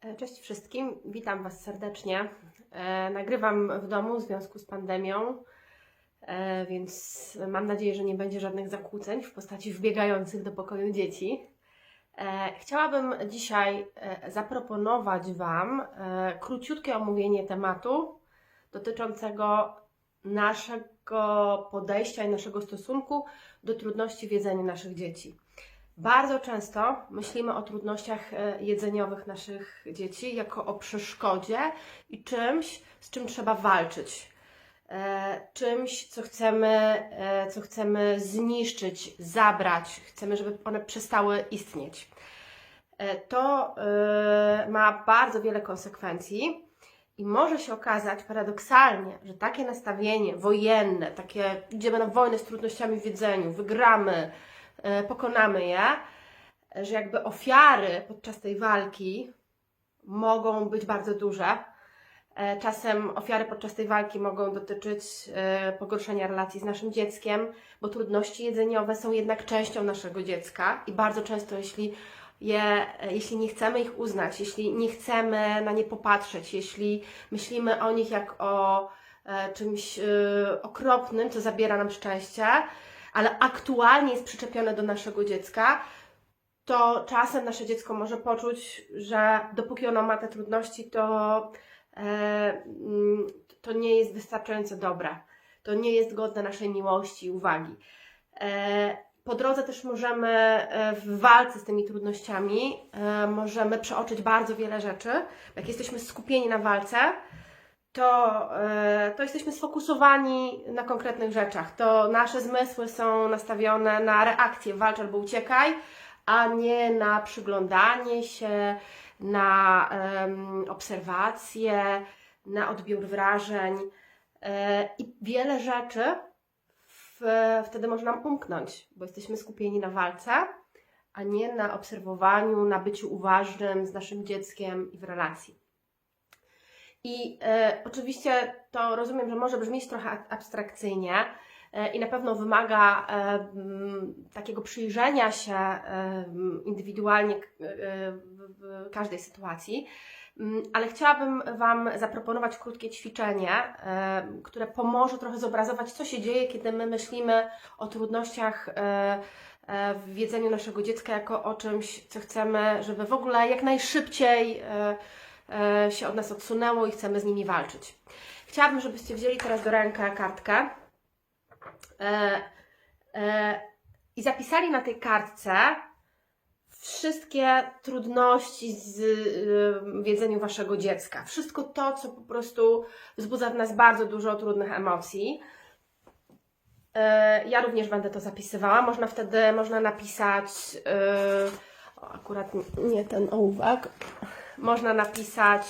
E, Cześć wszystkim, witam Was serdecznie. E, nagrywam w domu w związku z pandemią, e, więc mam nadzieję, że nie będzie żadnych zakłóceń w postaci wbiegających do pokoju dzieci. Chciałabym dzisiaj zaproponować Wam króciutkie omówienie tematu dotyczącego naszego podejścia i naszego stosunku do trudności w jedzeniu naszych dzieci. Bardzo często myślimy o trudnościach e, jedzeniowych naszych dzieci jako o przeszkodzie i czymś, z czym trzeba walczyć. E, Czymś, co chcemy, e, co chcemy zniszczyć, zabrać, chcemy, żeby one przestały istnieć. To ma bardzo wiele konsekwencji. I może się okazać paradoksalnie, że takie nastawienie wojenne, takie idziemy na wojnę z trudnościami w jedzeniu, wygramy, pokonamy je, że jakby ofiary podczas tej walki mogą być bardzo duże. E, Czasem ofiary podczas tej walki mogą dotyczyć e, pogorszenia relacji z naszym dzieckiem, bo trudności jedzeniowe są jednak częścią naszego dziecka i bardzo często, jeśli je, e, jeśli nie chcemy ich uznać, jeśli nie chcemy na nie popatrzeć, jeśli myślimy o nich jak o e, czymś e, okropnym, co zabiera nam szczęście, ale aktualnie jest przyczepione do naszego dziecka, to czasem nasze dziecko może poczuć, że dopóki ono ma te trudności, to, e, mm, to nie jest wystarczająco dobre. To nie jest godne naszej miłości i uwagi. E, po drodze też możemy e, w walce z tymi trudnościami, możemy przeoczyć bardzo wiele rzeczy. Jak jesteśmy skupieni na walce, to, e, to jesteśmy sfokusowani na konkretnych rzeczach. To nasze zmysły są nastawione na reakcję, walcz albo uciekaj, a nie na przyglądanie się, na em, obserwacje, na odbiór wrażeń. E, I wiele rzeczy w, wtedy może nam umknąć, bo jesteśmy skupieni na walce, a nie na obserwowaniu, na byciu uważnym z naszym dzieckiem i w relacji. I e, oczywiście to rozumiem, że może brzmieć trochę ab- abstrakcyjnie e, i na pewno wymaga e, m, takiego przyjrzenia się e, m, indywidualnie k- e, w, każdej sytuacji. Mm, Ale chciałabym Wam zaproponować krótkie ćwiczenie, e, które pomoże trochę zobrazować, co się dzieje, kiedy my myślimy o trudnościach e, e, w jedzeniu naszego dziecka jako o czymś, co chcemy, żeby w ogóle jak najszybciej e, e, się od nas odsunęło i chcemy z nimi walczyć. Chciałabym, żebyście wzięli teraz do ręka kartkę e, e, i zapisali na tej kartce wszystkie trudności z w jedzeniu waszego dziecka. Wszystko to, co po prostu wzbudza w nas bardzo dużo trudnych emocji. E, Ja również będę to zapisywała. Można wtedy, można napisać, akurat nie ten ołówek, można napisać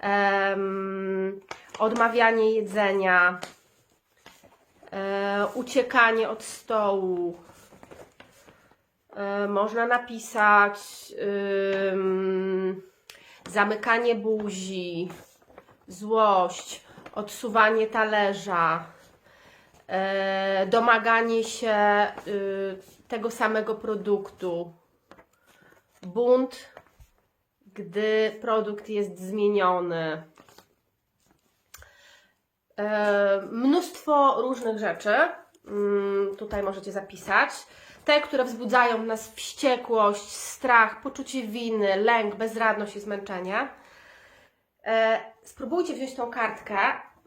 em, odmawianie jedzenia, e, uciekanie od stołu, E, Można napisać ym, zamykanie buzi, złość, odsuwanie talerza, e, domaganie się y, tego samego produktu, bunt, gdy produkt jest zmieniony. E, mnóstwo różnych rzeczy mm, tutaj możecie zapisać. Te, które wzbudzają w nas wściekłość, strach, poczucie winy, lęk, bezradność i zmęczenie. E, spróbujcie wziąć tą kartkę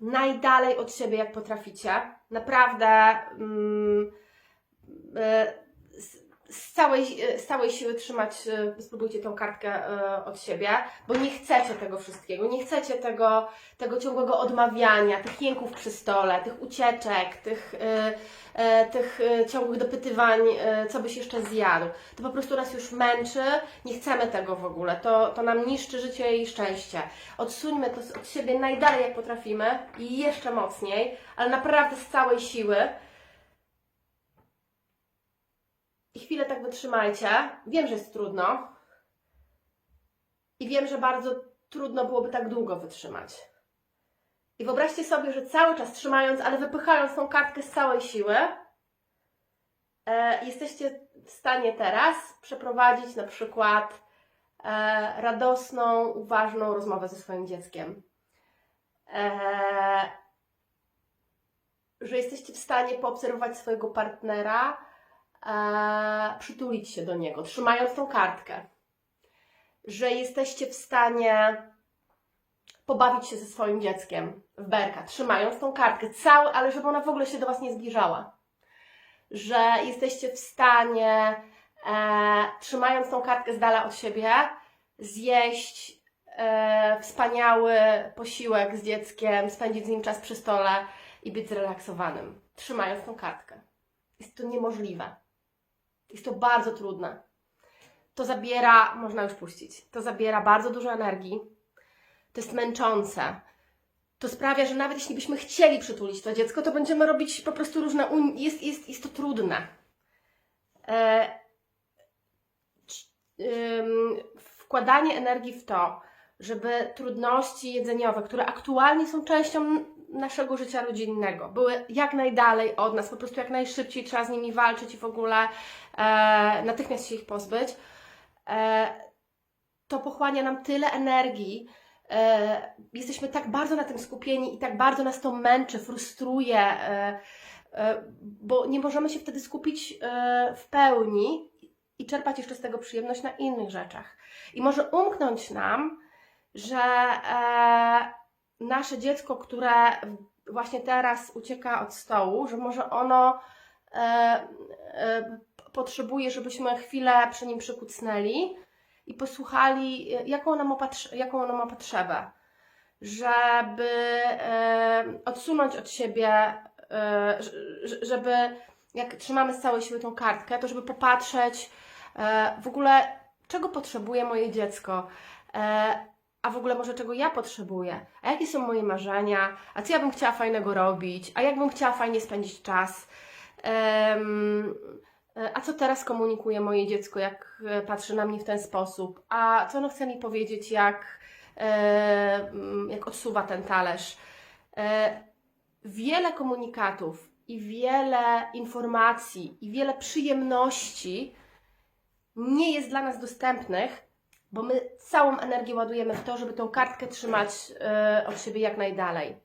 najdalej od siebie, jak potraficie. Naprawdę mm, e, z, całej, z całej siły trzymać, e, spróbujcie tą kartkę e, od siebie, bo nie chcecie tego wszystkiego, nie chcecie tego, tego ciągłego odmawiania, tych jęków przy stole, tych ucieczek, tych, e, tych ciągłych dopytywań, co byś jeszcze zjadł. To po prostu nas już męczy, nie chcemy tego w ogóle, to, to nam niszczy życie i szczęście. Odsuńmy to od siebie najdalej jak potrafimy i jeszcze mocniej, ale naprawdę z całej siły. Chwilę tak wytrzymajcie. Wiem, że jest trudno. I wiem, że bardzo trudno byłoby tak długo wytrzymać. I wyobraźcie sobie, że cały czas trzymając, ale wypychając tą kartkę z całej siły, e, jesteście w stanie teraz przeprowadzić na przykład e, radosną, uważną rozmowę ze swoim dzieckiem. E, że jesteście w stanie poobserwować swojego partnera, przytulić się do niego, trzymając tą kartkę. Że jesteście w stanie pobawić się ze swoim dzieckiem w berka, trzymając tą kartkę, cały, ale żeby ona w ogóle się do Was nie zbliżała. Że jesteście w stanie, e, trzymając tą kartkę z dala od siebie, zjeść e, wspaniały posiłek z dzieckiem, spędzić z nim czas przy stole i być zrelaksowanym, trzymając tą kartkę. Jest to niemożliwe. Jest to bardzo trudne. To zabiera, można już puścić, to zabiera bardzo dużo energii. To jest męczące. To sprawia, że nawet jeśli byśmy chcieli przytulić to dziecko, to będziemy robić po prostu różne. Un... Jest, jest, jest to trudne. E... ym, Wkładanie energii w to, żeby trudności jedzeniowe, które aktualnie są częścią naszego życia rodzinnego, były jak najdalej od nas, po prostu jak najszybciej trzeba z nimi walczyć i w ogóle e, natychmiast się ich pozbyć, e, to pochłania nam tyle energii, e, jesteśmy tak bardzo na tym skupieni i tak bardzo nas to męczy, frustruje, e, e, bo nie możemy się wtedy skupić e, w pełni i czerpać jeszcze z tego przyjemność na innych rzeczach. I może umknąć nam, że e, nasze dziecko, które właśnie teraz ucieka od stołu, że może ono e, e, potrzebuje, żebyśmy chwilę przy nim przykucnęli i posłuchali, jaką ono ma, patrz- jaką ono ma potrzebę. Żeby e, odsunąć od siebie, e, żeby jak trzymamy z całej siły tą kartkę, to żeby popatrzeć e, w ogóle, czego potrzebuje moje dziecko. E, a w ogóle może czego ja potrzebuję, a jakie są moje marzenia, a co ja bym chciała fajnego robić, a jak bym chciała fajnie spędzić czas. E, a co teraz komunikuje moje dziecko, jak e, patrzy na mnie w ten sposób? A co ono chce mi powiedzieć, jak, e, jak odsuwa ten talerz? Wiele komunikatów i wiele informacji i wiele przyjemności nie jest dla nas dostępnych, bo my całą energię ładujemy w to, żeby tą kartkę trzymać e, od siebie jak najdalej.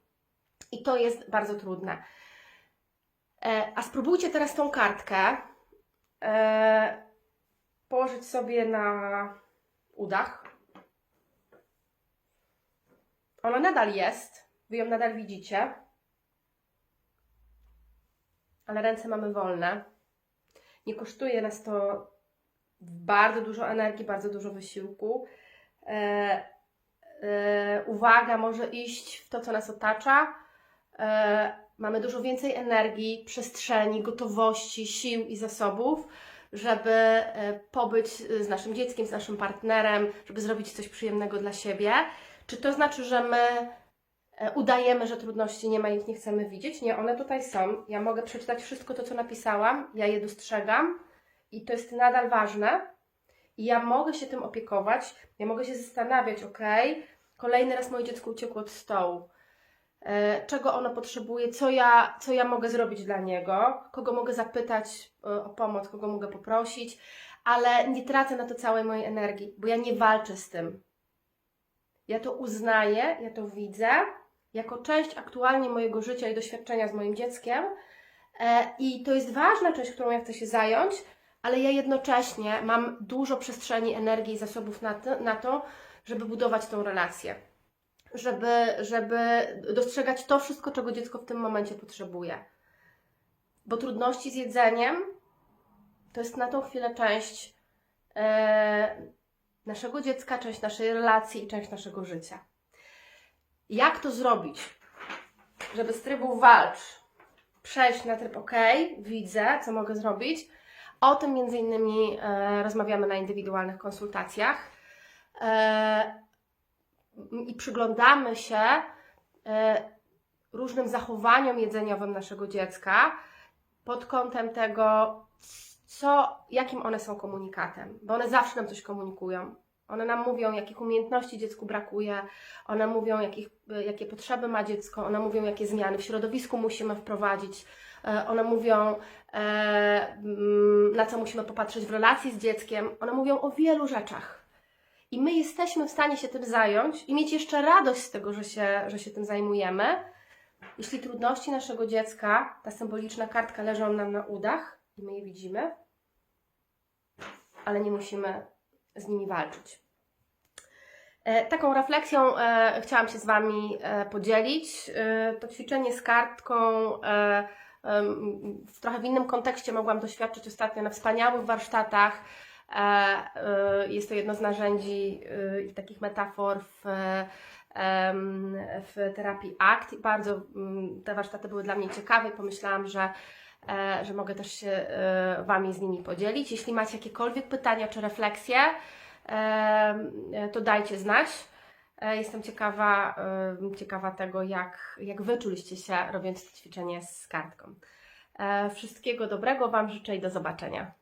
I to jest bardzo trudne. E, a spróbujcie teraz tą kartkę e, położyć sobie na udach. Ona nadal jest, wy ją nadal widzicie, ale ręce mamy wolne. Nie kosztuje nas to bardzo dużo energii, bardzo dużo wysiłku. E, e, uwaga może iść w to, co nas otacza. E, mamy dużo więcej energii, przestrzeni, gotowości, sił i zasobów, żeby e, pobyć z naszym dzieckiem, z naszym partnerem, żeby zrobić coś przyjemnego dla siebie. Czy to znaczy, że my e, udajemy, że trudności nie ma i ich nie chcemy widzieć? Nie, one tutaj są. Ja mogę przeczytać wszystko to, co napisałam, ja je dostrzegam i to jest nadal ważne. I ja mogę się tym opiekować, ja mogę się zastanawiać, ok, kolejny raz moje dziecko uciekło od stołu. E, czego ono potrzebuje, co ja, co ja mogę zrobić dla niego, kogo mogę zapytać e, o pomoc, kogo mogę poprosić, ale nie tracę na to całej mojej energii, bo ja nie walczę z tym. Ja to uznaję, ja to widzę jako część aktualnie mojego życia i doświadczenia z moim dzieckiem. E, I to jest ważna część, którą ja chcę się zająć, ale ja jednocześnie mam dużo przestrzeni, energii i zasobów na to, na to żeby budować tą relację. Żeby, żeby dostrzegać to wszystko, czego dziecko w tym momencie potrzebuje. Bo trudności z jedzeniem to jest na tą chwilę część e, naszego dziecka, część naszej relacji i część naszego życia. Jak to zrobić? Żeby z trybu walcz przejść na tryb OK, widzę, co mogę zrobić. O tym między innymi e, rozmawiamy na indywidualnych konsultacjach. E, I przyglądamy się e, różnym zachowaniom jedzeniowym naszego dziecka pod kątem tego, co, jakim one są komunikatem, bo one zawsze nam coś komunikują. One nam mówią, jakich umiejętności dziecku brakuje, one mówią, jakich, jakie potrzeby ma dziecko, one mówią, jakie zmiany w środowisku musimy wprowadzić, one mówią, e, mm, na co musimy popatrzeć w relacji z dzieckiem, one mówią o wielu rzeczach. i my jesteśmy w stanie się tym zająć i mieć jeszcze radość z tego, że się, że się tym zajmujemy, jeśli trudności naszego dziecka, ta symboliczna kartka leżą nam na udach i my je widzimy, ale nie musimy z nimi walczyć. E, Taką refleksją e, chciałam się z Wami e, podzielić. E, to ćwiczenie z kartką e, w trochę w innym kontekście mogłam doświadczyć ostatnio na wspaniałych warsztatach. E, e, Jest to jedno z narzędzi e, i takich metafor w, w terapii ACT. Bardzo mm, te warsztaty były dla mnie ciekawe i pomyślałam, że, że mogę też się Wami z nimi podzielić. Jeśli macie jakiekolwiek pytania czy refleksje, to dajcie znać. E, Jestem ciekawa, em, ciekawa tego, jak, jak Wy czuliście się robiąc to ćwiczenie z kartką. E, Wszystkiego dobrego Wam życzę i do zobaczenia.